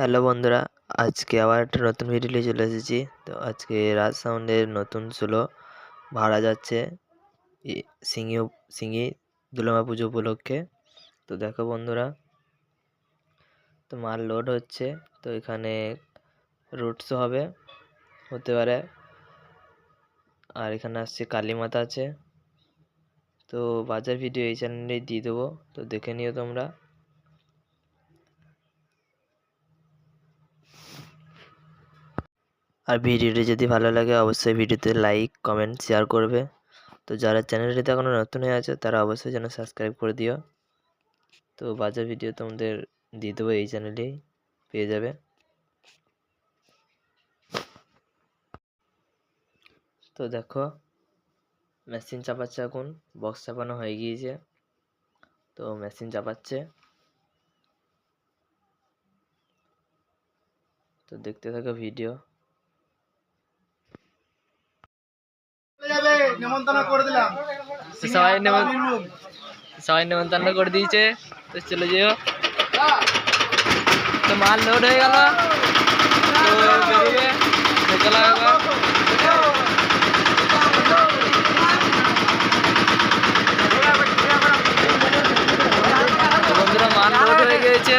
Hello বন্ধুরা, আজকে আবার একটা নতুন ভিডিও নিয়ে চলে এসেছি। তো আজকে রাজ সাউন্ডের নতুন সোলো ভাড়া যাচ্ছে সিঙ্গি সিঙ্গি দুর্গা পুজো উপলক্ষে। তো দেখো বন্ধুরা, তো মাল লোড হচ্ছে, তো এখানে রুট শো হবে, হতে পারে। আর এখানে আসছে কালী মাতা আছে। তো বাজার ভিডিও এই চ্যানেলেই দিয়ে দেবো, তো দেখে নিও তোমরা। আর ভিডিওটি যদি ভালো লাগে, অবশ্যই ভিডিওতে লাইক কমেন্ট শেয়ার করবে। তো যারা চ্যানেলটিতে এখনও নতুন হয়ে আছে, তারা অবশ্যই যেন সাবস্ক্রাইব করে দিও। তো বাজার ভিডিও তোমাদের দিয়ে দেবো এই চ্যানেলেই পেয়ে যাবে। তো দেখো মেশিন চাপাচ্ছে এখন বক্স চাপানো হয়ে গিয়েছে। তো মেশিন চাপাচ্ছে। তো দেখতে থাকো ভিডিও যাবে নেমন্তন্ন করে দিলাম। সবাই নেমন্তন্ন করে দিয়েছে। তো চলে যেও। তো মাল লোড হয়ে গেল। তো বেরিয়ে বন্ধুরা মাল লোড হয়ে গেছে